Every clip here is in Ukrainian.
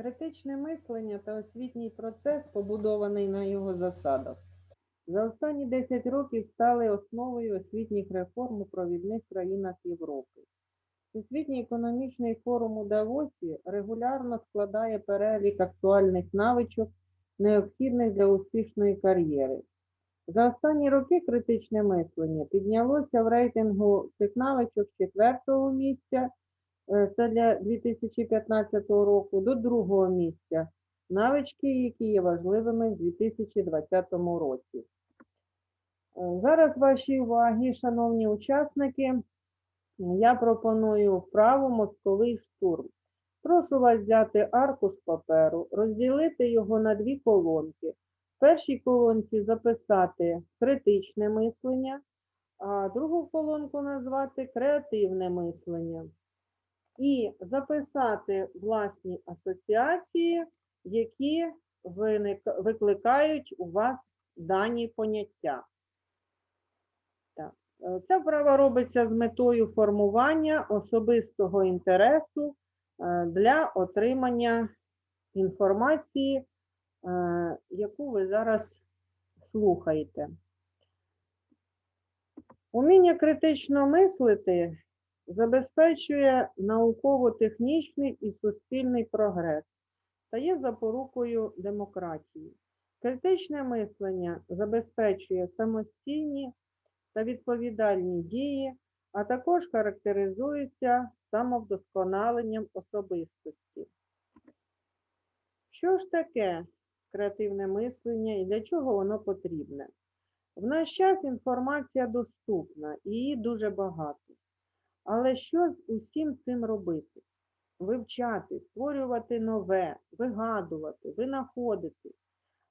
Критичне мислення та освітній процес, побудований на його засадах, за останні 10 років стали основою освітніх реформ у провідних країнах Європи. Всесвітній економічний форум у Давосі регулярно складає перелік актуальних навичок, необхідних для успішної кар'єри. За останні роки критичне мислення піднялося в рейтингу цих навичок з четвертого місця це для 2015 року до другого місця. Навички, які є важливими в 2020 році. Е, Зараз вашій увагі, шановні учасники, я пропоную вправу мозковий штурм. Прошу вас взяти аркуш паперу, розділити його на дві колонки. В першій колонці записати критичне мислення, а другу колонку назвати креативне мислення і записати власні асоціації, які викликають у вас дані поняття. Так. е, Ця вправа робиться з метою формування особистого інтересу е, для отримання інформації, е, яку ви зараз слухаєте. Уміння критично мислити забезпечує науково-технічний і суспільний прогрес та є запорукою демократії. Критичне мислення забезпечує самостійні та відповідальні дії, а також характеризується самовдосконаленням особистості. Що ж таке креативне мислення і для чого воно потрібне? В наш час інформація доступна і її дуже багато. Але що з усім цим робити? Вивчати, створювати нове, вигадувати, винаходити.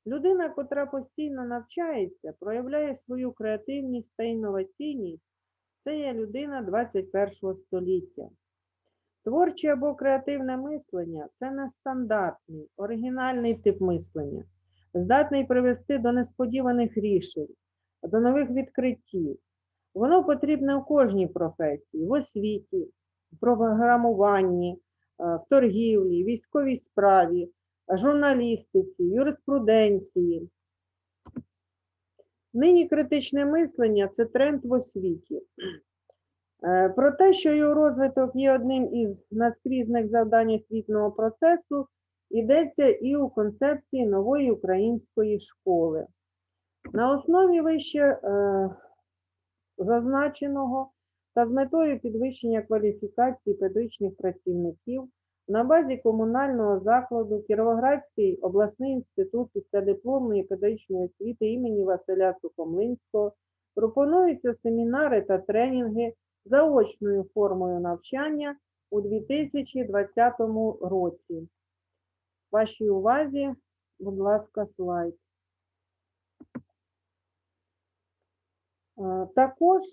Людина, котра постійно навчається, проявляє свою креативність та інноваційність, це є людина 21 століття. Творче або креативне мислення це нестандартний, оригінальний тип мислення, здатний привести до несподіваних рішень, до нових відкриттів. Воно потрібне у кожній професії, в освіті, в програмуванні, е, в торгівлі, військовій справі, журналістиці, юриспруденції. Нині критичне мислення це тренд в освіті. Е, Про те, що його розвиток є одним із наскрізних завдань освітнього процесу, йдеться і у концепції нової української школи. На основі вище е, зазначеного та з метою підвищення кваліфікації педагогічних працівників на базі комунального закладу Кіровоградський обласний інститут післядипломної педагогічної освіти імені Василя Сухомлинського пропонуються семінари та тренінги заочною формою навчання у 2020 році. Вашій увазі, будь ласка, слайд. Також е,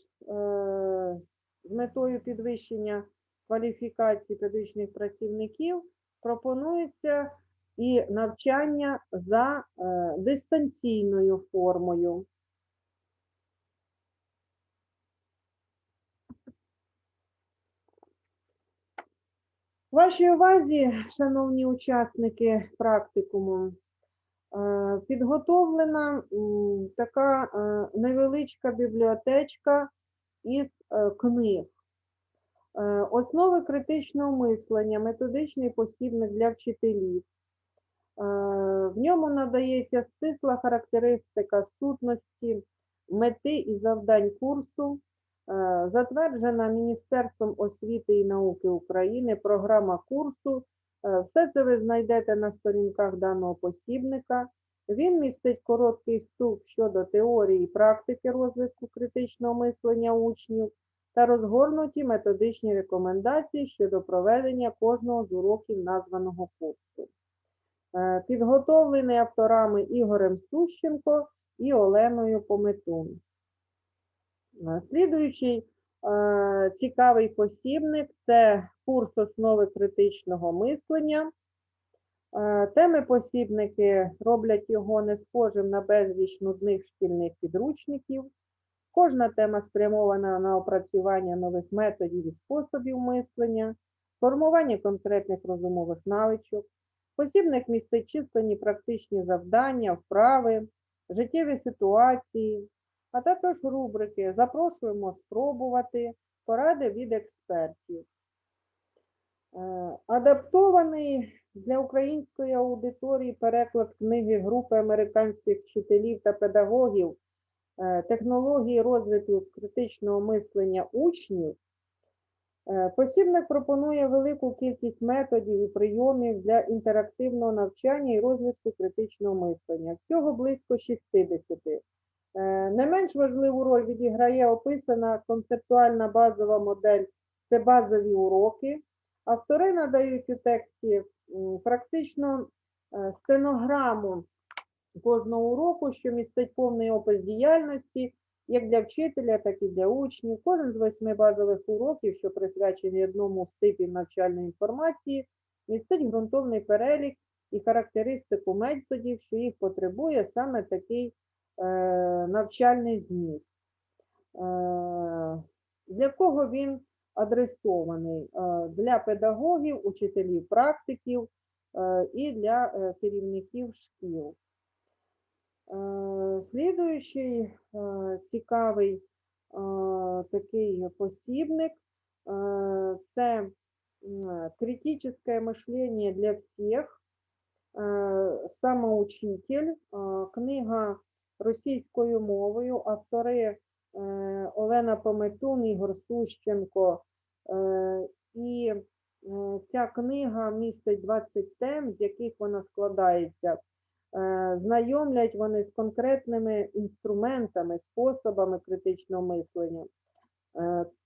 з метою підвищення кваліфікації педагогічних працівників пропонується і навчання за е, дистанційною формою. Вашій увазі, шановні учасники практикуму, е, підготовлена така е, невеличка бібліотечка із е, книг. Е, Основи критичного мислення, методичний посібник для вчителів. Е, В ньому надається стисла характеристика сутності, мети і завдань курсу, Е, затверджена Міністерством освіти і науки України програма курсу. Е, Все це ви знайдете на сторінках даного посібника. Він містить короткий вступ щодо теорії і практики розвитку критичного мислення учнів та розгорнуті методичні рекомендації щодо проведення кожного з уроків названого курсу. Е, Підготовлений авторами Ігорем Сущенко і Оленою Пометун. Е, Слідуючий цікавий посібник це курс основи критичного мислення. Е, Теми посібники роблять його не схожим на безліч нудних шкільних підручників. Кожна тема спрямована на опрацювання нових методів і способів мислення, формування конкретних розумових навичок, Посібник містить численні практичні завдання, вправи, життєві ситуації, а також рубрики Запрошуємо спробувати, поради від експертів. Е, Адаптований для української аудиторії переклад книги групи американських вчителів та педагогів е, технології розвитку критичного мислення учнів. Е, Посібник пропонує велику кількість методів і прийомів для інтерактивного навчання і розвитку критичного мислення. Всього близько 60. Е, Не менш важливу роль відіграє описана концептуальна базова модель це базові уроки. Автори надають у тексті практично е, стенограму кожного уроку, що містить повний опис діяльності, як для вчителя, так і для учнів. Кожен з восьми базових уроків, що присвячений одному з типів навчальної інформації, містить ґрунтовний перелік і характеристику методів, що їх потребує саме такий навчальний зміст. Е, для кого він адресований? Е, для педагогів, учителів, практиків е, і для е, керівників шкіл. Е, Слідуючий е, цікавий е, такий посібник е, це критическое мышление для всіх, е, самоучитель, е, книга російською мовою, автори е, Олена Пометун, Ігор Сущенко. Е, І е, ця книга містить 20 тем, з яких вона складається. Знайомлять вони з конкретними інструментами, способами критичного мислення.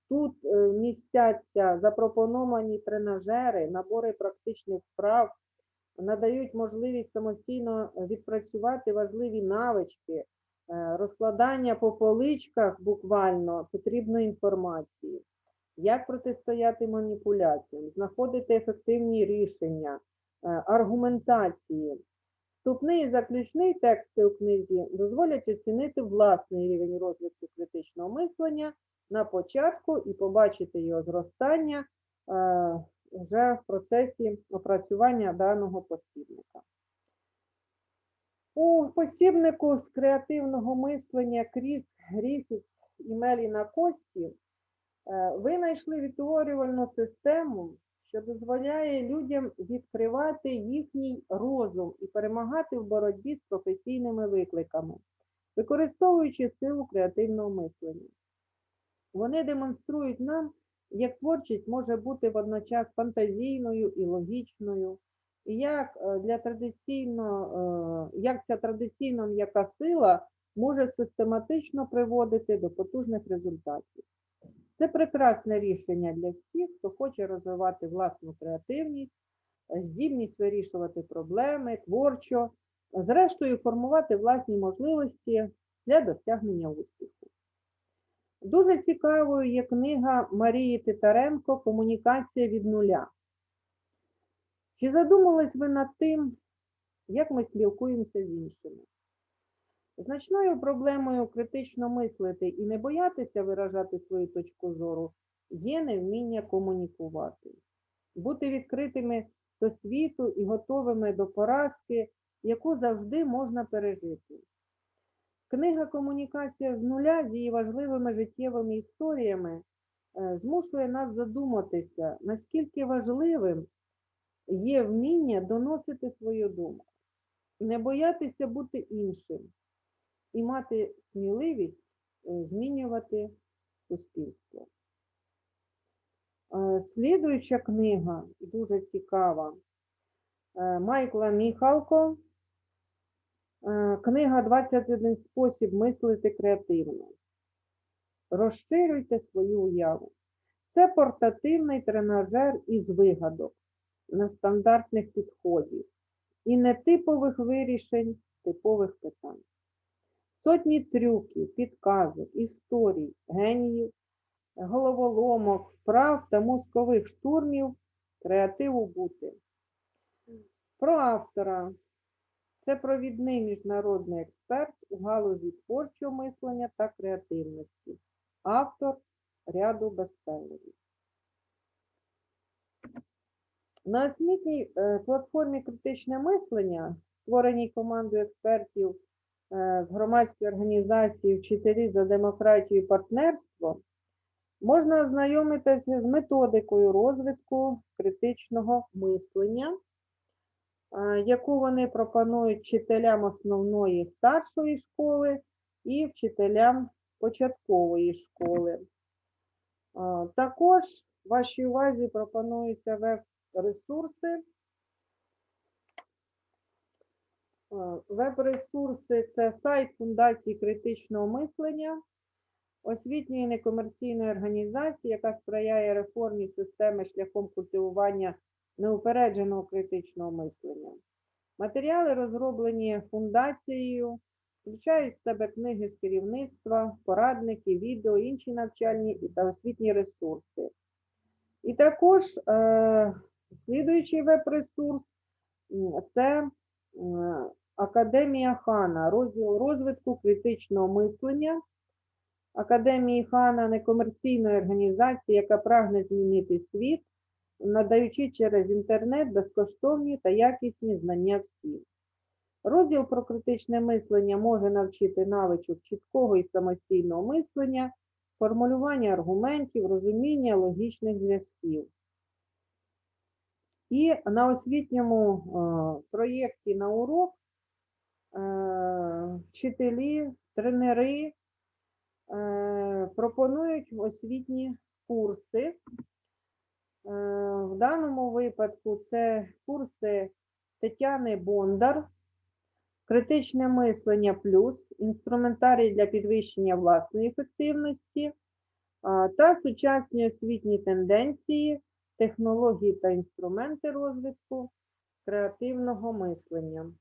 Тут містяться запропоновані тренажери, набори практичних вправ, надають можливість самостійно відпрацювати важливі навички, е, розкладання по поличках буквально потрібної інформації, як протистояти маніпуляціям, знаходити ефективні рішення, е, аргументації. Вступний і заключний тексти у книзі дозволять оцінити власний рівень розвитку критичного мислення на початку і побачити його зростання е, вже в процесі опрацювання даного посібника. У посібнику з креативного мислення Кріс Гріфіс і Меліна Кості е, ви знайшли відтворювальну систему, що дозволяє людям відкривати їхній розум і перемагати в боротьбі з професійними викликами, використовуючи силу креативного мислення. Вони демонструють нам, як творчість може бути водночас фантазійною і логічною, і як е, для традиційно, е, як ця традиційна м'яка сила може систематично приводити до потужних результатів. Це прекрасне рішення для всіх, хто хоче розвивати власну креативність, здібність вирішувати проблеми, творчо, зрештою формувати власні можливості для досягнення успіху. Дуже цікавою є книга Марії Титаренко Комунікація від нуля. Чи задумались ви над тим, як ми спілкуємося з іншими? Значною проблемою критично мислити і не боятися виражати свою точку зору є невміння комунікувати, бути відкритими до світу і готовими до поразки, яку завжди можна пережити. Книга Комунікація з нуля з її важливими життєвими історіями е, змушує нас задуматися, наскільки важливим є вміння доносити свою думку, не боятися бути іншим і мати сміливість е, змінювати суспільство. Е, Слідуюча книга, дуже цікава, Майкла Міхалко. Е, Книга «21 спосіб мислити креативно. Розширюйте свою уяву. Це портативний тренажер із вигадок, нестандартних підходів і нетипових вирішень типових питань. Сотні трюків, підказок, історій, геніїв, головоломок, вправ та мозкових штурмів креативу бути. Про автора. Це провідний міжнародний експерт у галузі творчого мислення та креативності, автор ряду бестселерів. На освітній е, платформі критичне мислення, створеній командою експертів е, з громадської організації Вчителі за демократію і партнерство, можна ознайомитися з методикою розвитку критичного мислення, яку вони пропонують вчителям основної старшої школи і вчителям початкової школи. Також вашій увазі пропонуються веб-ресурси. Веб-ресурси це сайт Фундації критичного мислення, освітньої некомерційної організації, яка сприяє реформі системи шляхом культивування неупередженого критичного мислення. Матеріали, розроблені фундацією, включають в себе книги з керівництва, порадники, відео, інші навчальні та освітні ресурси. І також е, слідуючий веб-ресурс це е, Академія Хана, розділ розвитку критичного мислення. Академії Хана некомерційної організації, яка прагне змінити світ, надаючи через інтернет безкоштовні та якісні знання всім. Розділ про критичне мислення може навчити навичок чіткого і самостійного мислення, формулювання аргументів, розуміння логічних зв'язків. І на освітньому е, проєкті на урок е, вчителі, тренери е, пропонують освітні курси. Е, В даному випадку це курси Тетяни Бондар, критичне мислення плюс, інструментарій для підвищення власної ефективності та сучасні освітні тенденції, технології та інструменти розвитку креативного мислення.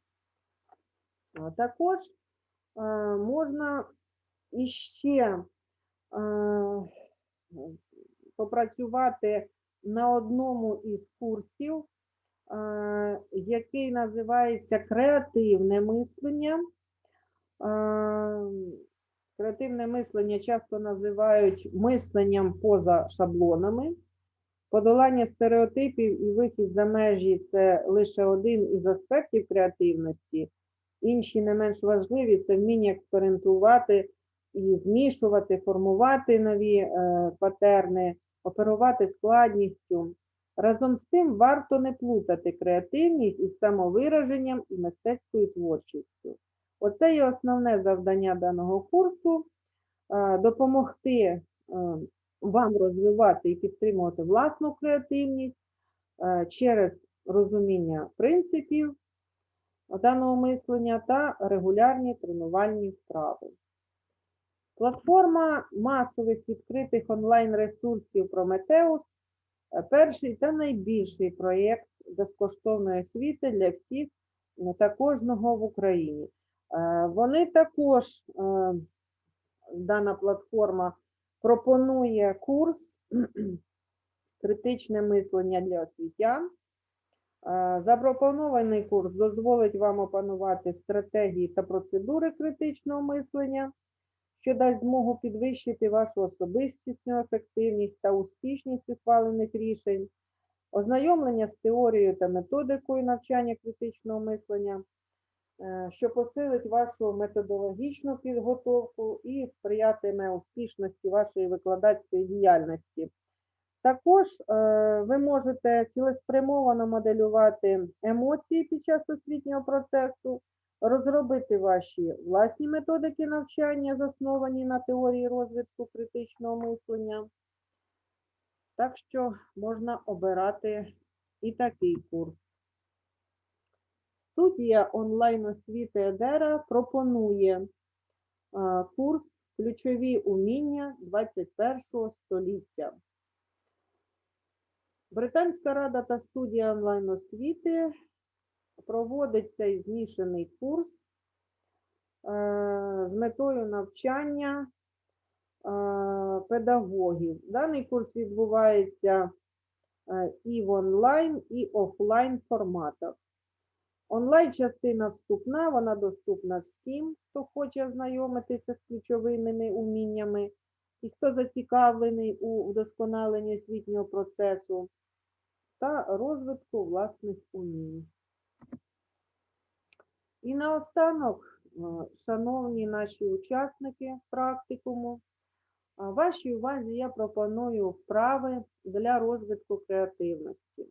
Також можна іще попрацювати на одному із курсів, який називається креативне мислення. Креативне мислення часто називають мисленням поза шаблонами. Подолання стереотипів і вихід за межі це лише один із аспектів креативності. Інші не менш важливі це вміння експериментувати і змішувати, формувати нові е, патерни, оперувати складністю. Разом з тим варто не плутати креативність із самовираженням і мистецькою творчістю. Оце є основне завдання даного курсу е, допомогти е, вам розвивати і підтримувати власну креативність е, через розуміння принципів даного мислення та регулярні тренувальні вправи. Платформа масових відкритих онлайн-ресурсів Прометеус перший та найбільший проєкт безкоштовної освіти для всіх та кожного в Україні. Е, Вони також, е, дана платформа пропонує курс критичне мислення для освітян. Е, Запропонований курс дозволить вам опанувати стратегії та процедури критичного мислення, що дасть змогу підвищити вашу особистісну ефективність та успішність ухвалених рішень, ознайомлення з теорією та методикою навчання критичного мислення, е, що посилить вашу методологічну підготовку і сприятиме успішності вашої викладацької діяльності. Також е, ви можете цілеспрямовано моделювати емоції під час освітнього процесу, розробити ваші власні методики навчання, засновані на теорії розвитку критичного мислення. Так що можна обирати і такий курс. Студія онлайн-освіти Едера пропонує курс Ключові уміння 21 століття. Британська рада та студія онлайн-освіти проводить цей змішаний курс е, з метою навчання е, педагогів. Даний курс відбувається е, і в онлайн, і офлайн форматах. Онлайн-частина вступна, вона доступна всім, хто хоче ознайомитися з ключовими уміннями і хто зацікавлений у вдосконаленні освітнього процесу. та розвитку власних умінь. І наостанок, е, шановні наші учасники практикуму, вашій увазі я пропоную вправи для розвитку креативності.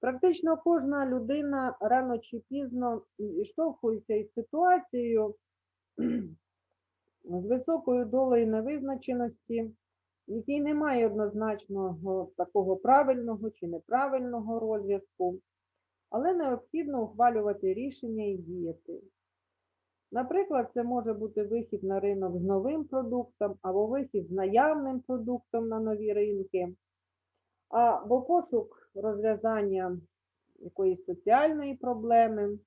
Практично кожна людина рано чи пізно зіштовхується із ситуацією з високою долею невизначеності, в якій немає однозначного такого правильного чи неправильного розв'язку, але необхідно ухвалювати рішення і діяти. Наприклад, це може бути вихід на ринок з новим продуктом або вихід з наявним продуктом на нові ринки, або пошук розв'язання якоїсь соціальної проблеми.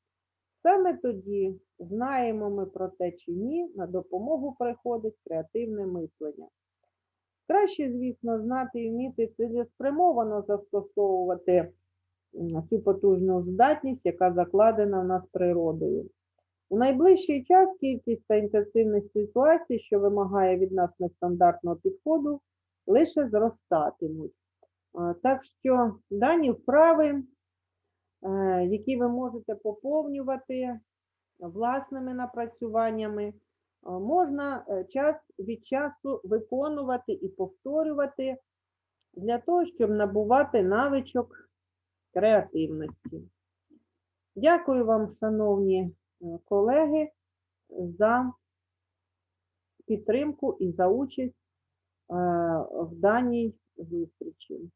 Саме тоді, знаємо ми про те чи ні, на допомогу приходить креативне мислення. Краще, звісно, знати і вміти цілеспрямовано застосовувати цю потужну здатність, яка закладена в нас природою. У найближчий час кількість та інтенсивність ситуацій, що вимагає від нас нестандартного підходу, лише зростатимуть. Так що дані вправи, е, які ви можете поповнювати власними напрацюваннями, можна е, час від часу виконувати і повторювати для того, щоб набувати навичок креативності. Дякую вам, шановні е, колеги, за підтримку і за участь е, в даній зустрічі.